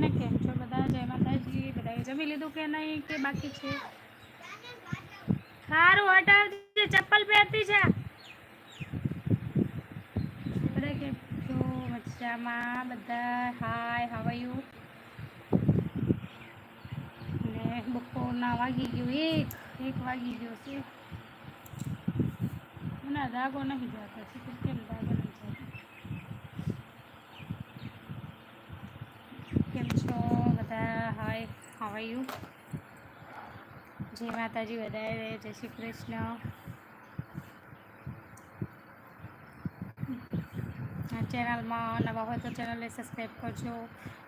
અને કેમ છો બધા? જય માતાજી, બધાએ જમી લીધું કે નહીં કે બાકી છે? સારું હટાવજે ચપ્પલ પહેરતી છે બધા કેમ છો? મજામાં બધા હાય હાવાયું ને બપોરના વાગી ગયું, એક એક વાગી ગયો છે. ના ધાગો નહીં જતો છે કેમ ધાગો નહીં જતો કેમ છો? બધા હાય યુ જય માતાજી બધાએ, જય શ્રી કૃષ્ણ. ચેનલમાં નવા હોય તો ચેનલને સબસ્ક્રાઈબ કરજો,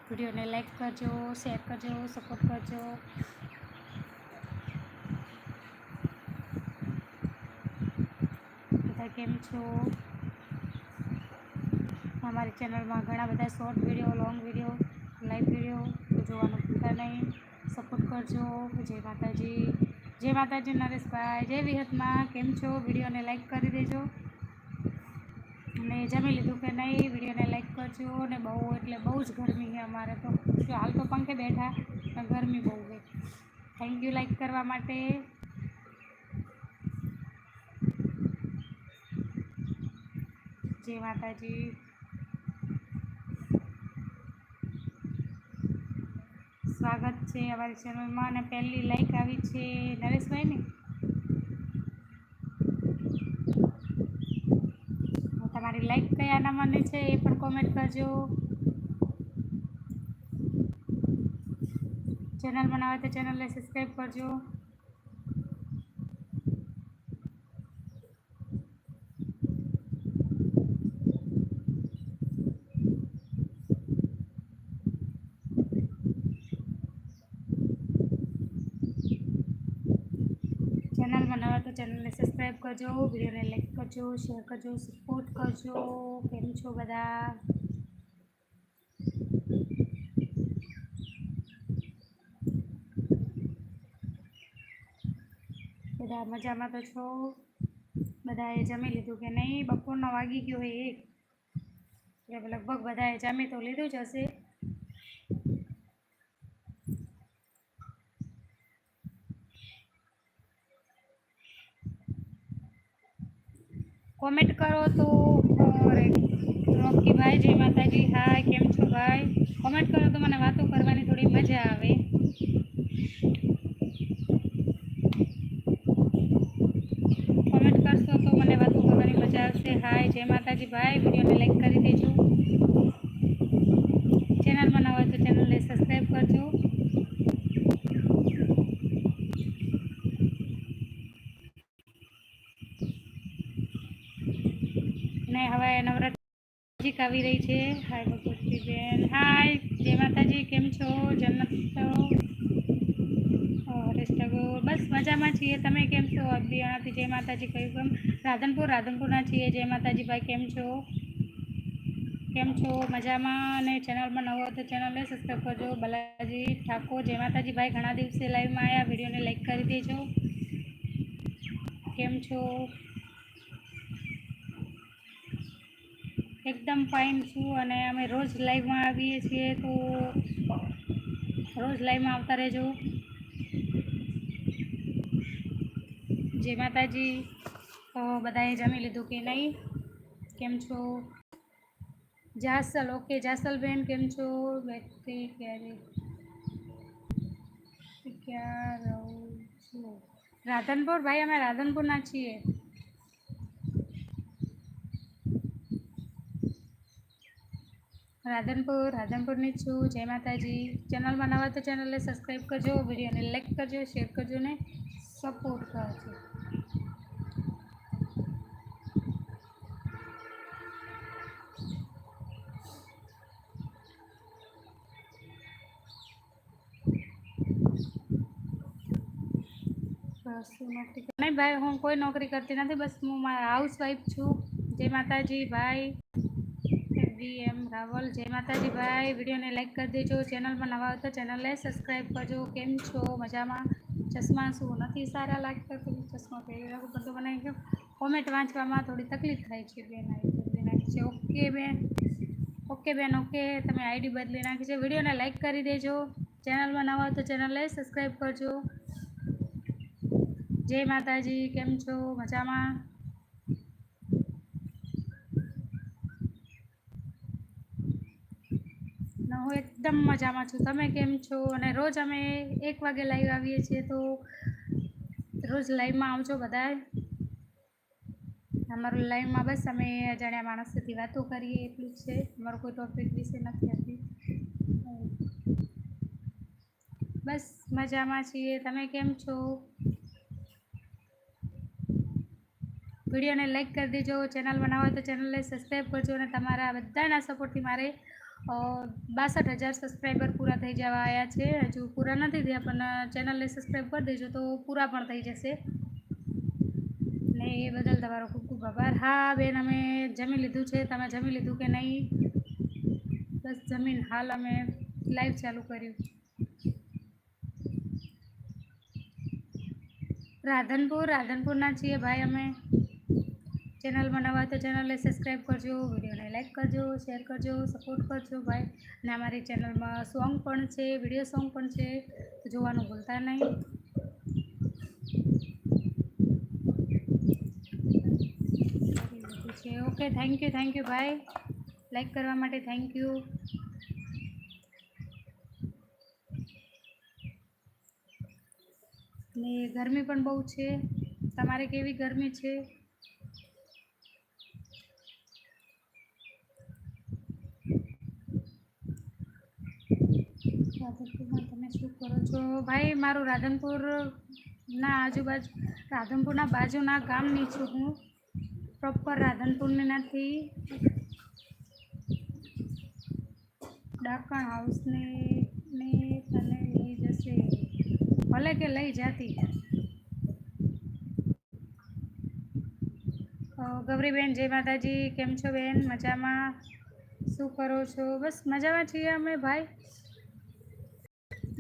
વિડીયોને લાઈક કરજો શેર કરજો સપોર્ટ કરજો. બધા કેમ છો? અમારી ચેનલમાં ઘણા બધા short video long video live video જોવાનું ભૂલતા નહીં. સપોર્ટ કરજો. જય માતાજી. જય માતાજી નરેશભાઈ જય વિહતમાં. કેમ છો? વિડીયોને લાઈક કરી દેજો. અને જમી લીધું કે નહીં, વિડીયોને લાઈક કરજો. ને બહુ એટલે બહુ જ ગરમી છે અમારે તો. શું હાલ તો પંખે બેઠા, પણ ગરમી બહુ છે. થેન્ક યુ લાઈક કરવા માટે. જય માતાજી. સ્વાગત છે અમારી ચેનલમાં અને પહેલી લાઈક આવી છે નરેશભાઈને. તમારી લાઈક કયા નંબરની છે એ પણ કોમેન્ટ કરજો. ચેનલ બનાવે તો ચેનલને સબસ્ક્રાઈબ કરજો ચેનલમાં નવા તો ચેનલને સબસ્ક્રાઈબ કરજો વિડીયોને લાઈક કરજો શેર કરજો સપોર્ટ કરજો કેમ છો બધા બધા મજામાં તો છો બધાએ જમી લીધું કે નહીં બપોરનો વાગી ગયો હોય એક એટલે લગભગ બધાએ જમી તો લીધું જ હશે કોમેન્ટ કરો તો રોકીભાઈ જય માતાજી, હાય, કેમ છો ભાઈ? કોમેન્ટ કરો તો મને વાતો કરવાની થોડી મજા આવે. કોમેન્ટ કરશો તો મને વાતો કરવાની મજા આવશે. હાય, જય માતાજી ભાઈ, વિડીયોને લાઈક કરી દેજો ચેનલમાં નવા હોય તો ચેનલને સબસ્ક્રાઈબ કરજો ને હવે નવરાત્રી આવી રહી છે. હાય ભગવતી બેન. હાય, જય માતાજી, કેમ છો? જન્નત તો હરેશ ઠાકોર બસ મજામાં છીએ. તમે કેમ છો? અબિયાણાથી જય માતાજી, કહ્યું કેમ? રાધનપુર, રાધનપુરના છીએ. જય માતાજી ભાઈ, કેમ છો? કેમ છો? મજામાં? અને ચેનલમાં નવો હોય તો ચેનલને સબસ્ક્રાઈબ કરજો. બાલાજી ઠાકોર, જય માતાજી ભાઈ, ઘણા દિવસે લાઈવમાં આવ્યા વિડીયોને લાઈક કરી દેજો. કેમ છો? એકદમ ફાઇન છું અને અમે રોજ લાઈવમાં આવીએ છીએ તો રોજ લાઈવમાં આવતા રહેજો. જય માતાજી. તો બધાએ જમી લીધું કે નહીં? કેમ છો? જાસલ ઓકે જાસલબેન, કેમ છો? વ્યક્તિ ક્યારે? ક્યાં રહું છું? રાધનપુર, ભાઈ, અમે રાધનપુરના છીએ. રાધનપુર, રાધનપુરની છું. જય માતાજી. ચેનલમાં નવા તો ચેનલને સબસ્ક્રાઈબ કરજો, વિડીયોને લાઈક કરજો, શેર કરજો ને સપોર્ટ કરજો. નહીં ભાઈ, હું કોઈ નોકરી કરતી નથી, બસ હું મારા હાઉસવાઈફ છું. જય માતાજી ભાઈ ડી એમ રાવલ. જય માતાજી ભાઈ વિડીયોને લાઇક કરી દેજો. ચેનલમાં નવા હોય તો ચેનલને સબસ્ક્રાઈબ કરજો. કેમ છો? મજામાં? ચશ્મા શું? નથી સારા લાગતા તો ચશ્મા પહેરી રાખું. પણ તો મને કેમ કોમેન્ટ વાંચવામાં થોડી તકલીફ થાય છે બેન. આઈડી નાખી છે. ઓકે બેન. ઓકે બેન. ઓકે તમે આઈડી બદલી નાખી છે. વિડીયોને લાઇક કરી દેજો. ચેનલમાં નવા તો ચેનલને સબસ્ક્રાઈબ કરજો. જય માતાજી. કેમ છો? મજામાં ને હું એકદમ મજામાં છું. તમે કેમ છો? અને રોજ અમે એક વાગે લાઈવ આવીએ છીએ તો રોજ લાઈવમાં આવજો બધાય. અમારું લાઈવમાં બસ અમે અજાણ્યા માણસ સુધી વાતો કરીએ, એટલું જ છે. અમારો કોઈ ટોપિક વિશે નથી હતી બસ મજામાં છીએ. તમે કેમ છો? વિડીયોને લાઈક કરી દેજો. ચેનલ બનાવો તો ચેનલને સબસ્ક્રાઈબ કરજો અને તમારા બધાના સપોર્ટથી મારે બાસઠ હજાર સબસ્ક્રાઈબર પૂરા થઈ જવા આવ્યા છે. હજુ પૂરા નથી થયા, પણ ચેનલને સબસ્ક્રાઈબ કરી દેજો તો પૂરા પણ થઈ જશે. ને એ બદલ તમારો ખૂબ ખૂબ આભાર. હા, બેન, અમે જમી લીધું છે. તમે જમી લીધું કે નહીં? બસ જમીન હાલ અમે લાઈવ ચાલુ કર્યું. રાધનપુર, રાધનપુરના છીએ ભાઈ અમે. ચેનલમાં નવા તો ચેનલને સબસ્ક્રાઈબ કરજો વિડીયોને લાઇક કરજો શેર કરજો સપોર્ટ કરજો ભાઈ. અને અમારી ચેનલમાં સોંગ પણ છે વીડિયો સોંગ પણ છે જોવાનું ભૂલતા નહીં. છે okay thank you thank you ભાઈ. લાઈક કરવા માટે થેન્ક યુ ને ગરમી પણ બહુ છે. તમારે કેવી ગરમી છે? રાધનપુરમાં તમે શું કરો છો? ભાઈ, મારું રાધનપુરના આજુબાજુ રાધનપુરના બાજુના ગામની છું હું. પ્રોપર રાધનપુરની નથી. ડાકણ હાઉસને ને તને લઈ જશે. ભલે કે લઈ જતી. ગૌરીબેન, જય માતાજી. કેમ છો બેન? મજામાં? શું કરો છો? બસ મજામાં છીએ અમે, ભાઈ.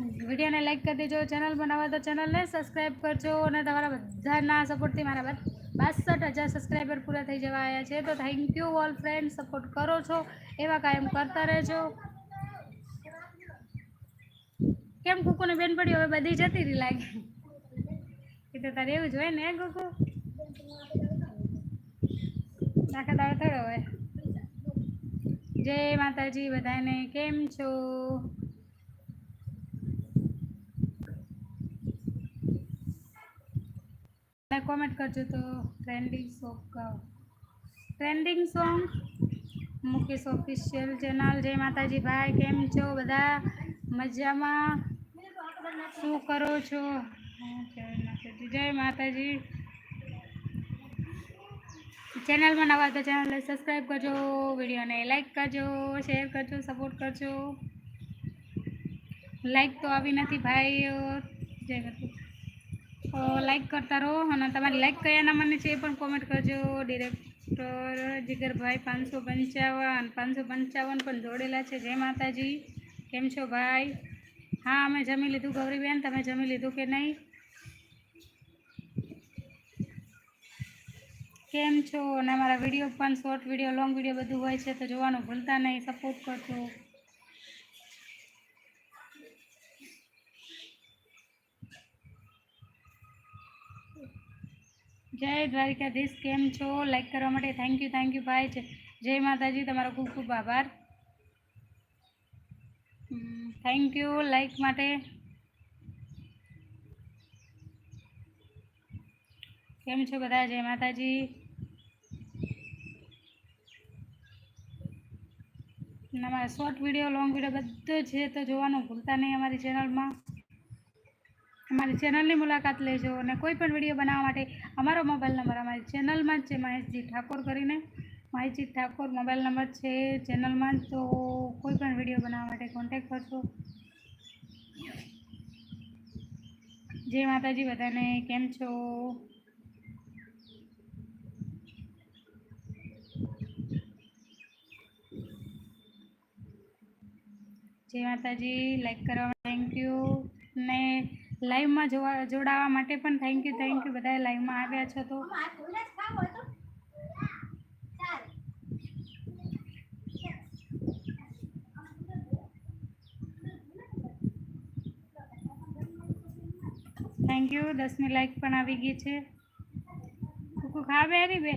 વિડીયોને લાઈક કરી દેજો, ચેનલ બનાવો તો ચેનલને સબસ્ક્રાઈબ કરજો અને તમારા બધાના સપોર્ટથી મારા બસ બાસઠ હજાર સબસ્ક્રાઈબર પૂરા થઈ જવા આવ્યા છે. તો thank you all friend support કરો છો, એવા કાયમ કરતા રહેજો. કેમ કુકુને બેન પડી હવે બધી જતી રહી લાગે? એ તો તારે એવું જ હોય ને કુકુ? દાખલા દાડો થયો હવે જય માતાજી બધાને, કેમ છો? કોમેન્ટ કરજો તો trending song ગાઓ trending song Mukesh official channel જય માતાજી, ભાઈ, કેમ છો બધા? મજામાં? શું કરો છો? જય માતાજી. ચેનલમાં નવા તો ચેનલને સબસ્ક્રાઈબ કરજો, વિડીયોને લાઈક કરજો શેર કરજો સપોર્ટ કરજો. લાઈક તો આવી નથી ભાઈ જય માતાજી લાઈક કરતા રહો અને તમારી લાઈક કયા મને છે એ પણ કોમેન્ટ કરજો. ડિરેક્ટર જીગરભાઈ પાંચસો પંચાવન પાંચસો પંચાવન પણ જોડેલા છે. જય માતાજી. કેમ છો ભાઈ? હા, અમે જમી લીધું ગૌરીબેન, તમે જમી લીધું કે નહીં? કેમ છો? અને અમારા વીડિયો પણ શોર્ટ વીડિયો લોંગ વીડિયો બધું હોય છે તો જોવાનું ભૂલતા નહીં. સપોર્ટ કરજો. જય દ્વારિકાધીશ, કેમ છો? લાઈક કરવા માટે થેન્ક યુ થેન્ક યુ ભાઈ જય- માતાજી, તમારો ખૂબ ખૂબ આભાર. થેન્ક યુ લાઈક માટે. કેમ છો બધા? જય માતાજી. અમારા શોર્ટ વીડિયો લોંગ વીડિયો બધું છે, તો જોવાનું ભૂલતા નહીં અમારી ચેનલમાં અમારી ચેનલની મુલાકાત લેજો અને કોઈ પણ વીડિયો બનાવવા માટે અમારો મોબાઈલ નંબર અમારી ચેનલમાં જ છે, મહેશજી ઠાકોર કરીને. મહેશજી ઠાકોર મોબાઈલ નંબર છે ચેનલમાં જ, તો કોઈ પણ વીડિયો બનાવવા માટે કોન્ટેક કરશો. જય માતાજી બધાને, કેમ છો? જય માતાજી લાઈક કરવા થેન્ક યુ ને લાઈવમાં જોવા જોડાવા માટે પણ થેન્ક યુ થેન્ક યુ બધા લાઈવમાં આવ્યા છો તો. થેન્ક યુ દસમી લાઈક પણ આવી ગઈ છે. કુકુ ખાવે હરી બે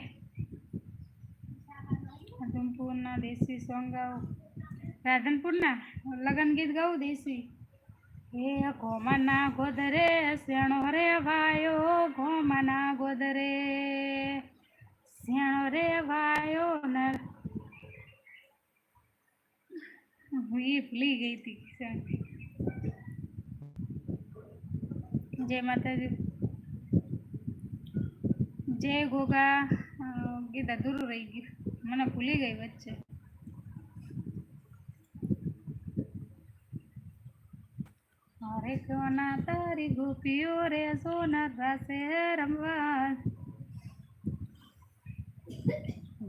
રાધનપુરના દેશી સોંગ ગાઓ રાધનપુરના લગ્ન ગીત ગાવું દેશી? હે ઘોમાના ગોદરે શેણો રે વાયો ઘોમાના ગોદરે શેણો રે વાયો ન. એ ભૂલી ગઈ હતી. જય માતાજી. જય ગોગા. ગીતા દૂર રહી ગયું મને ભૂલી ગઈ વચ્ચે. કોના તારી ગોપીઓ રે સોના રાસે રમવા.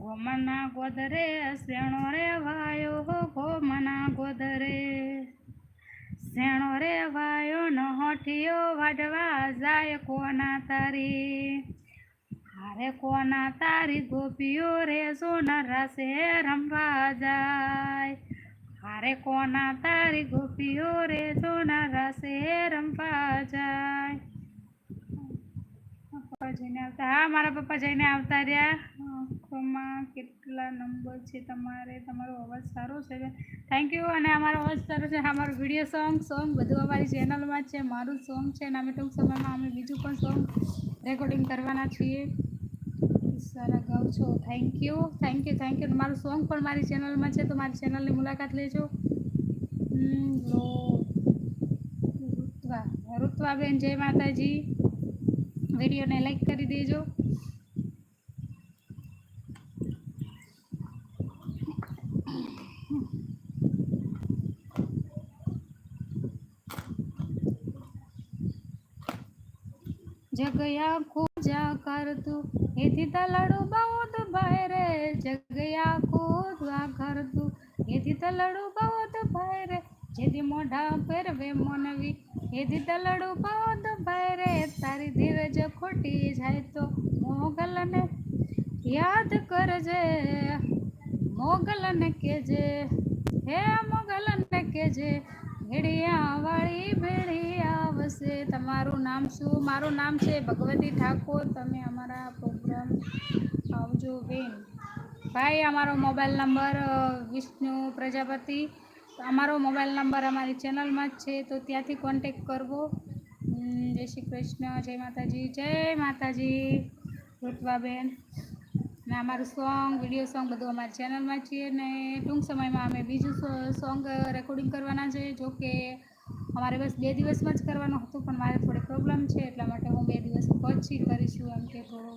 ગોમના ગોદરે શેણો રે વાયો ગોમના ગોદરે. શેણો રે વાયો ન હોઠિયો વાઢવા જાય કોના તારી? હારે કોના તારી ગોપીઓ રે સોના રાસે રમવા જાય હારે કોના તારી ગોપીઓ રે સોના રાસે રમવા જાય પપ્પા જઈને આવતા. હા, મારા પપ્પા જઈને આવતા રહ્યા. આંખોમાં કેટલા નંબર છે તમારે? તમારો અવાજ સારો છે થેન્ક યુ અને અમારો અવાજ સારો છે. અમારો વીડિયો સોંગ સોંગ બધું અમારી ચેનલમાં છે. મારું સોંગ છે અને અમે ટૂંક સમયમાં અમે બીજું પણ સોંગ રેકોર્ડિંગ કરવાના છીએ. સારા ગાઉ છો. Thank you thank you thank you મારું સોંગ પણ મારી ચેનલમાં છે, તો મારી ચેનલની મુલાકાત લેજો. ઋત્વા ઋત્વાબેન જય માતાજી. વિડીયોને લાઈક કરી દેજો. જગયા ખોજા કરતું એથી તલડું બહુ ભાઈ રે જગયા ખોદવા કરતું એથી તલડું બહુ ભાઈ રે જેથી મોઢા પહેરવે મોનવી. એથી તલડુ બહુ ભાઈ રે તારી ધીરજ ખોટી જાય તો મોગલને યાદ કરજે. મોગલને કેજે હે મોગલને કેજે આવશે તમારું નામ શું? મારું નામ છે ભગવતી ઠાકોર. તમે અમારા પ્રોગ્રામ આવજો બેન. ભાઈ, અમારો મોબાઈલ નંબર વિષ્ણુ પ્રજાપતિ. અમારો મોબાઈલ નંબર અમારી ચેનલમાં જ છે, તો ત્યાંથી કોન્ટેક કરવો. જય શ્રી કૃષ્ણ, જય માતાજી જય માતાજી રૂપાબેન ને અમારું સોંગ વીડિયો સોંગ બધું અમારી ચેનલમાં છીએ ને ટૂંક સમયમાં અમે બીજું સોંગ રેકોર્ડિંગ કરવાના છે જો કે અમારે બસ બે દિવસમાં જ કરવાનું હતું, પણ મારે થોડી પ્રોબ્લેમ છે, એટલા માટે હું બે દિવસ પછી કરીશું એમ કે થોડો.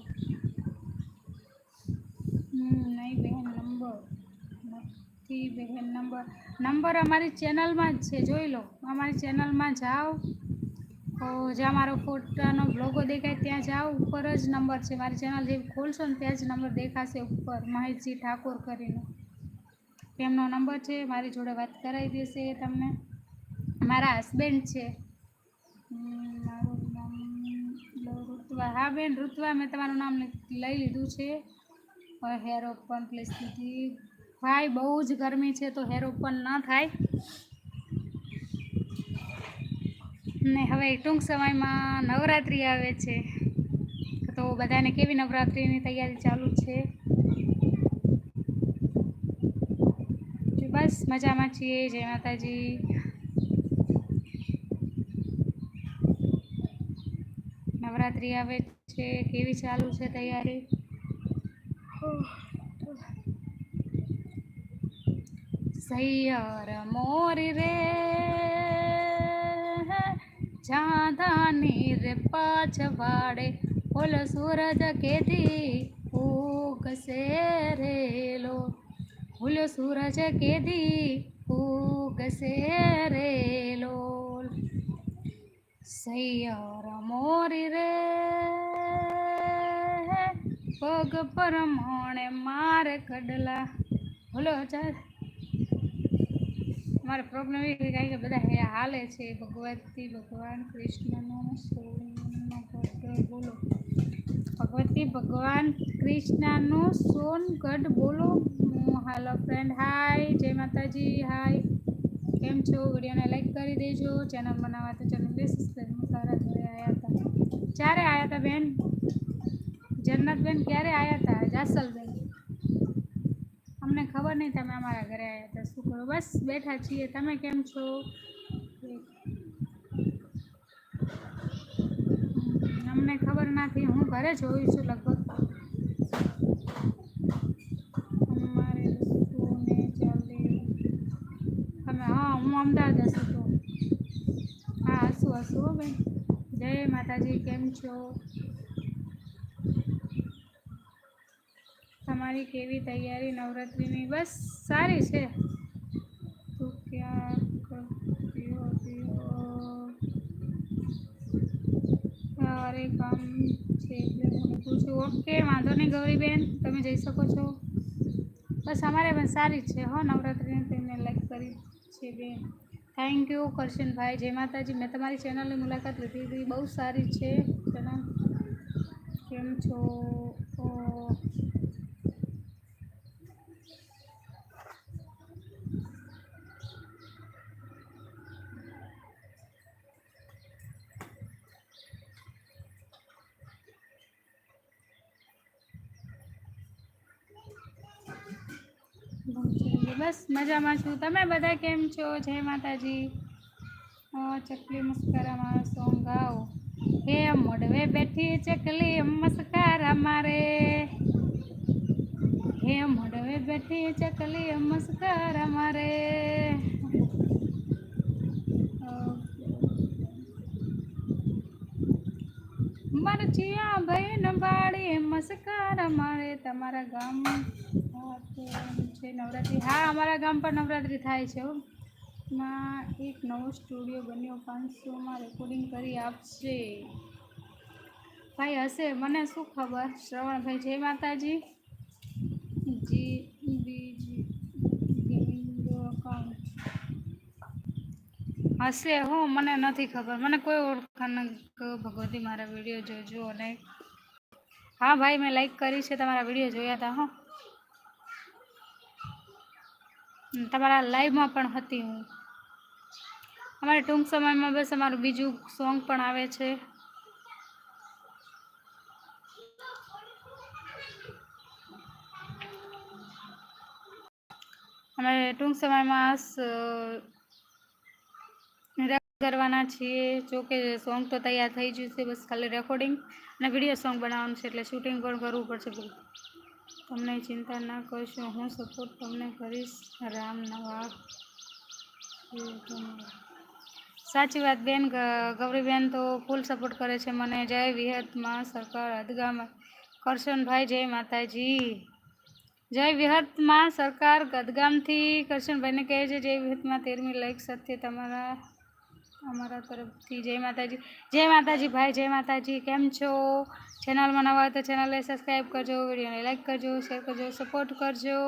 નહીં બહેન નંબર. નથી બહેન નંબર. નંબર અમારી ચેનલમાં જ છે, જોઈ લો. અમારી ચેનલમાં જાઓ. જ્યાં મારો ફોટાનો બ્લોગો દેખાય ત્યાં જાઓ. ઉપર જ નંબર છે. મારી ચેનલ જે ખોલશો ને ત્યાં જ નંબર દેખાશે ઉપર. મહેશજી ઠાકોર કરીને. તેમનો નંબર છે. મારી જોડે વાત કરાવી દેશે તમને. મારા હસબન્ડ છે. મારું નામ ઋત્વા હા, બેન ઋત્વા મેં તમારું નામ લઈ લીધું છે. હેર ઓપન પ્લીઝ દીધી ભાઈ, બહુ જ ગરમી છે તો હેર ઓપન ન થાય. ને હવે ટૂંક સમયમાં નવરાત્રિ આવે છે. તો બધાને કેવી નવરાત્રિની તૈયારી ચાલુ છે? બસ મજામાં છીએ જય માતાજી. નવરાત્રિ આવે છે? કેવી ચાલુ છે તૈયારી? સૈયર મોરી રે, ચાંદાની રે પાછવાડે, ઓલ સૂરજ કેદી ઉગશે રેલો ઓલો સૂરજ કેદી ઉગશે રેલો સૈયર મોરી રે. પગ પરમણે મારે કડલા બોલો ચાલ. મારે પ્રોબ્લેમ એ કાંઈ કે બધા હે હાલે છે. ભગવતી ભગવાન કૃષ્ણનો સોનગઢ બોલો. ભગવતી ભગવાન કૃષ્ણનો સોનગઢ, બોલો. હાલો ફ્રેન્ડ હાય જય માતાજી હાય કેમ છો? વિડીયોને લાઈક કરી દેજો. ચેનલ બનાવવા તો ચેનલ બેસ સબસ્ક્રાઈબ સારા ક્યારે આવ્યા હતા બેન? જન્નતબેન ક્યારે આવ્યા હતા જાસલબેન. અમને ખબર નહીં તમે અમારા ઘરે આવ્યા હતા શું કરો? બસ બેઠા છીએ. તમે કેમ છો? અમને ખબર નથી. હું ઘરે જોયું છું લગભગ. અમારે તમે, હા, હું અમદાવાદ હશું તો હા હશું હસું હો બેન. જય માતાજી, કેમ છો? તમારી કેવી તૈયારી નવરાત્રિની? બસ સારી છે. તું ક્યાં? અરે કામ છે એટલે હું પૂછું ઓકે, વાંધો નહીં ગૌરીબેન, તમે જઈ શકો છો. બસ અમારે પણ સારી છે હો નવરાત્રિને, તેમને લાઈક કરી છે બેન. થેન્ક યુ કરશનભાઈ જય માતાજી મેં તમારી ચેનલની મુલાકાત લીધી. હતી બહુ સારી છે. ચેનલ કેમ છો? બસ મજામાં છું. તમે બધા કેમ છો? જય માતાજી. અ, ચકલી મસ્કરામાં સોંગ ગાઓ. હે મોડવે બેઠી ચકલી મસ્કારા મારે. હે મોડવે બેઠી ચકલી મસ્કારા મારે. અ, મરચિયા ભાઈ નંબાડી મસ્કારા મારે તમારા ગામ છે નવરાત્રિ. હા, અમારા ગામ પર નવરાત્રિ થાય છે. માં એક નવો સ્ટુડિયો બન્યો. પાંચસોમાં રેકોર્ડિંગ કરી આપશે. ભાઈ, હશે? મને શું ખબર? શ્રવણભાઈ, જય માતાજી. જી, બીજી અકાઉન્ટ હશે? હું, મને નથી ખબર. મને કોઈ ઓળખાણ ભગવતી મારા વીડિયો જોજો અને હા ભાઈ, મેં લાઈક કરી છે તમારા વીડિયો જોયા હતા હો. તમારા લાઈવમાં પણ હતી હું. અમારે ટૂંક સમયમાં બસ અમારું બીજું સોંગ પણ આવે છે. અમે ટૂંક સમયમાં કરવાના છીએ. જો કે સોંગ તો તૈયાર થઈ ગયું છે, બસ ખાલી રેકોર્ડિંગ અને વીડિયો સોંગ બનાવવાનું છે, એટલે શૂટિંગ પણ કરવું પડશે. તમને ચિંતા ના કરશો, હું સપોર્ટ તમને કરીશ. રામ નવા. સાચી વાત બેન ગૌરીબેન તો ફૂલ સપોર્ટ કરે છે મને. જય વિહતમાં સરકાર અદગામ. કરશનભાઈ, જય માતાજી. જય વિહતમાં સરકાર ગદગામથી કરશનભાઈને કહે છે, જય વિહતમાં તેરમી લાઈક સાથે તમારા અમારા તરફથી. જય માતાજી. જય માતાજી ભાઈ, જય માતાજી. કેમ છો? ચેનલમાં નવા હોય તો ચેનલને સબસ્ક્રાઈબ કરજો વિડીયોને લાઈક કરજો શેર કરજો સપોર્ટ કરજો.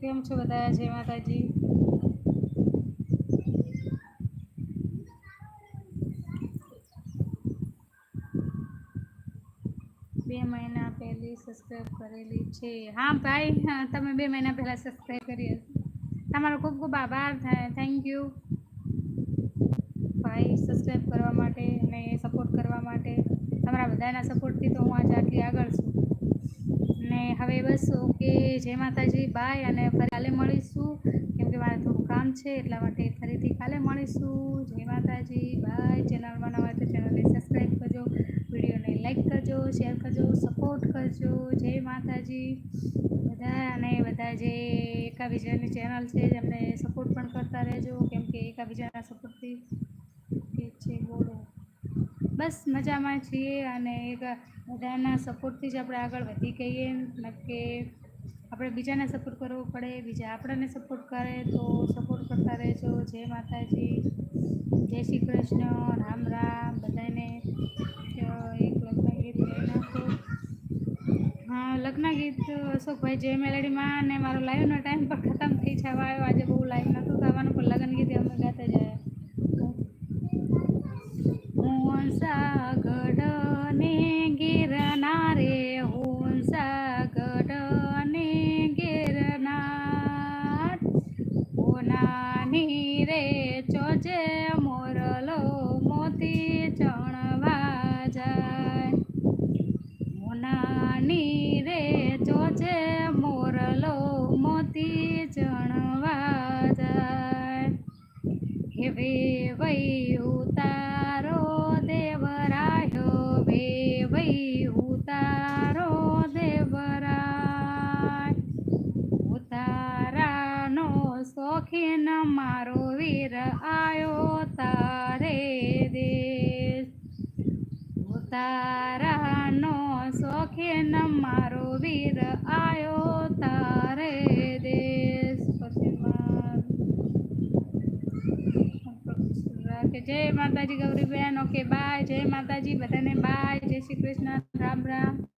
કેમ છો બધા? જય માતાજી બે મહિના પહેલી સબસ્ક્રાઈબ કરેલી છે. હા, ભાઈ તમે બે મહિના પહેલાં સબસ્ક્રાઈબ કરી હશે. તમારો ખૂબ ખૂબ આભાર થેન્ક યુ ભાઈ સબસ્ક્રાઈબ કરવા માટે અને સપોર્ટ કરવા માટે. તમારા બધાના સપોર્ટથી તો હું આજે આટલી આગળ છું. ને હવે બસ, ઓકે, જય માતાજી બાય અને ફરી કાલે મળીશું. કેમ કે મારે થોડું કામ છે, એટલા માટે ફરીથી કાલે મળીશું. જય માતાજી બાય ચેનલમાં નવા તો ચેનલને સબસ્ક્રાઈબ કરજો. લાઈક કરજો શેર કરજો સપોર્ટ કરજો. જય માતાજી. બધા અને બધા જે એકાબીજાની ચેનલ છે, એમને સપોર્ટ પણ કરતા રહેજો. કેમ કે એકાબીજાના સપોર્ટથી કે છે, બોલો. બસ મજામાં છીએ અને એક બધાના સપોર્ટથી જ આપણે આગળ વધી ગઈએ. મતલબ કે આપણે બીજાને સપોર્ટ કરવો પડે, બીજા આપણને સપોર્ટ કરે તો સપોર્ટ કરતા રહેજો. જય માતાજી. જય શ્રી કૃષ્ણ. રામ રામ. બધાને અ, એક લગ્ન ગીત ગાઈ નાખો હા લગ્ન ગીત, અશોકભાઈ, જે મેલેડીમાં અને મારો લાઈવનો ટાઈમ પણ ખતમ થઈ જવા આવ્યો. આજે બહુ લાઈવ નહોતું થવાનું, પણ લગ્ન ગીત અમે ગાતા જાય મોહન વૈ ઉતારો દેવરાયો વે વૈ ઉતારો દેવરાય. ઉતારાનો શોખીન મારો વીર આયો તારે દેશ. ઉતારાનો શોખીન મારો વીર આયો જય માતાજી ગૌરીબેન. ઓકે બાય જય માતાજી. બધાને બાય જય શ્રી કૃષ્ણ. રામ રામ.